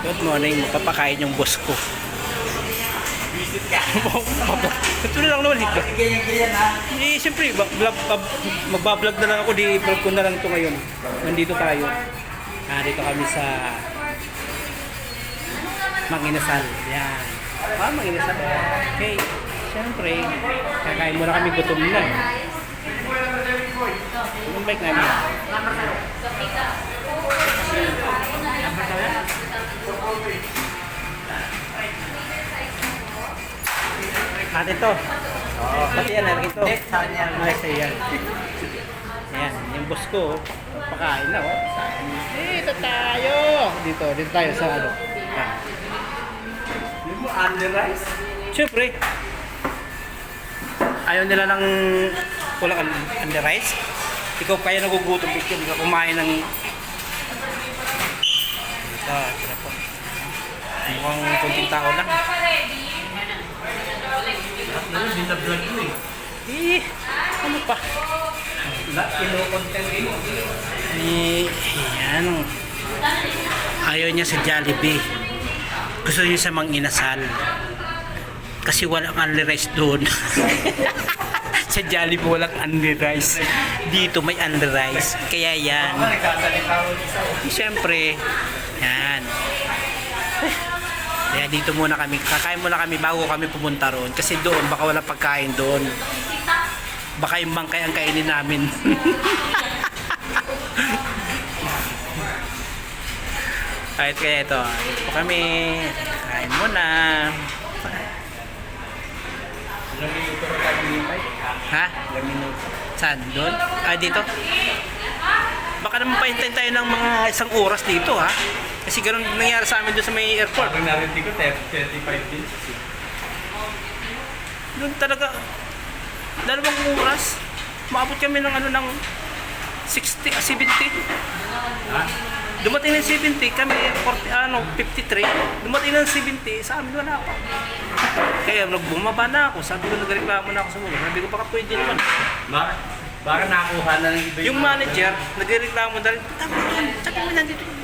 Good morning, papakain yung boss ko. Visit ka. Lang naman dito. Ganyan-ganyan ha. Eh, siyempre, magbablog na lang ako, di vlog ko na lang ito ngayon. Nandito tayo. Ah, dito kami sa Manginasal. Yan. Ah, Manginasal. Okay. Siyempre, kakain muna kami gutom na. Yung bike namin. At ito. Oo. Pati yan, ano ito. Next, saan yan? Nice, ayan. Ayan, yung boss ko, pakain na, oh. Dito tayo! Dito, dito tayo sa ano. Yan. Yung mo, under rice? Siyempre, ayaw nila ng kulang un- under rice. Ikaw kaya nagugutom, ikaw hindi ka kumain ng... Ito, ito po. Mukhang kunting tao lang. Ano, binablog mo eh. Eh, ano pa? Lahat kino-content mo. Eh, yan. Ayaw niya sa Jollibee. Gusto niya sa Mang Inasal. Kasi walang only rice doon. sa Jollibee walang only rice. Dito may only rice. Kaya yan. Siyempre, yan. Kaya dito muna kami, kakain muna kami bago kami pumunta roon. Kasi doon, baka walang pagkain doon. Baka yung bangkay ang kainin namin. Kahit kaya ito, dito po kami. Kain muna. Ilang minuto na tayo? Ha? Ilang minuto. Saan? Doon? Ah, dito? Baka naman pahintayin tayo ng mga isang oras dito, ha? Kasi ganun nangyari sa amin doon sa may airport. Parang narinig ko, 30, 35 minutes. Doon talaga, dalawang oras. Maabot kami ng ano ng 60, ah, 70. Ha? Dumating ng 70, kami 40, ano, 53. Dumating ng 70, sa amin wala pa. Kaya nag bumaba na ako, sabi ko nagreklamo na ako sa mga. Sabi ko baka pwede naman. Baka, baka nakuha na ng iba Yung manager, nagreklamo na rin, tama yan, sabi mo nandito.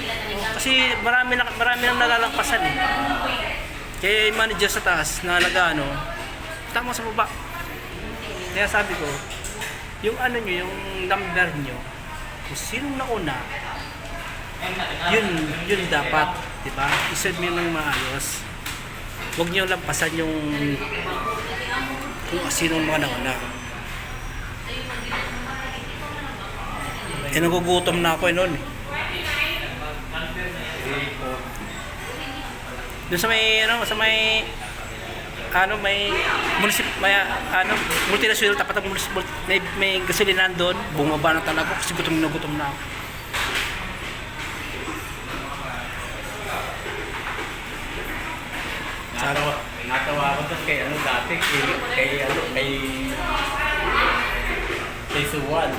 Kasi marami na, marami nang nalalagpasan eh. Kaya yung manager sa taas na nag-ano, tama sa baba. Kaya sabi ko, yung ano nyo, yung number nyo, kung sinong nauna, yun, yun dapat, di ba? Isend mo ng maayos. Huwag nyo lampasan yung kung sinong mga nauna. Eh, nagugutom na ako eh noon. eh. Doon sa may, ano, sa may, ano, may, munisip, may, ano, multinational, tapat ang munisip, may, may gasolinahan doon, bumaba na talaga kasi gutom na gutom na ako. Natawa, natawa ako doon kay ano dati, kay, kay ano, kay, kay Suwan.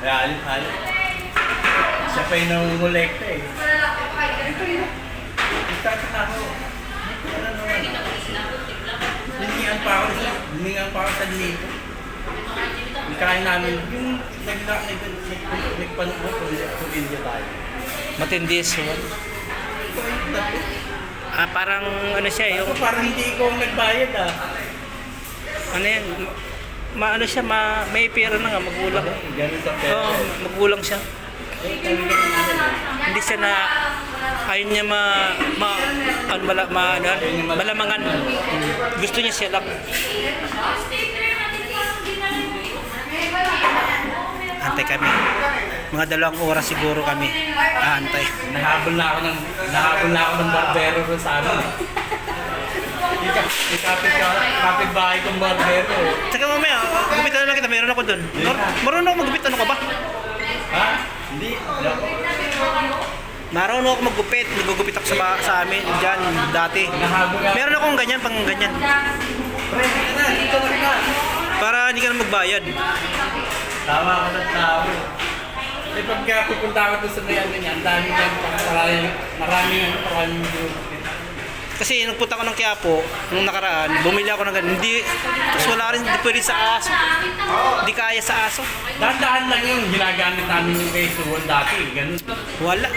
Alit, alit. Siya pa yung nangungulekta eh. Ito yun. Ito na ako. Ano naman? Hiningan pa ako, hiningan pa ako sa dito. Kain namin, yung nagla, nag, nag, nag, nagpanuot ko sa India tayo. Matindi so, Ito yung dati. ah, parang ano siya, yung, Ako parang hindi ang nagbayad ah. ano yan, ma, ano siya, ma, may pera na nga, magulang. Ganun sa Oo, pera. magulang siya. Hindi siya na, ayun niya ma, ma, ano, mala, ma, ano, malamangan. Gusto niya siya lang. Antay kami. Mga dalawang oras siguro kami. Aantay. Nahabol na ako ng nahabol na ako ng barbero ron sa amin. Yung kapit ka, kapit bahay kong barbero. Tsaka mamaya, gupitan na lang kita. Meron ako doon. Mar marunong ako magupit. Ano ka ba? Ha? Hindi. Hindi ako. Marunong ako magupit. Nagugupit ako sa, sa amin. Diyan, dati. Ka. Meron akong ganyan, pang ganyan. Ka. Para hindi ka na magbayad. Tawa ako ng tao. Eh pagka pupunta ako doon sa may ano niya, ang dami niya, maraming, maraming, maraming group. Kasi nagpunta ko ng Quiapo, nung nakaraan, bumili ako ng ganun. Hindi, tapos wala rin, hindi pwede sa aso. Hindi kaya sa aso. Dahan-dahan lang yung ginagamit namin yung Suwon dati. Ganun. Wala.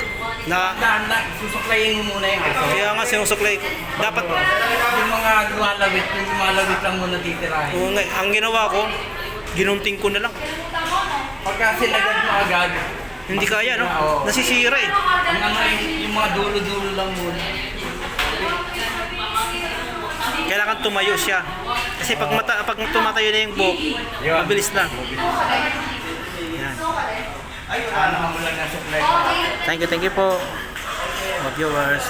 Na, Dahan susuklayin mo muna yung aso. kaya nga sinusuklay. Dapat, Yung mga lumalawit, yung lumalawit lang muna titirahin. oo nga, ang ginawa ko, ginunting ko na lang. Pagka sinagad mo agad, Hindi kaya, no? Oo. Nasisira eh. ang ano, yung, yung mga dulo-dulo lang muna. Kailangan tumayo siya. Kasi pag, mata, pag tumatayo na yung buhok, Yun. mabilis na. Yan. Ay, ano mo lang na suklay. Thank you, thank you po. Mga viewers.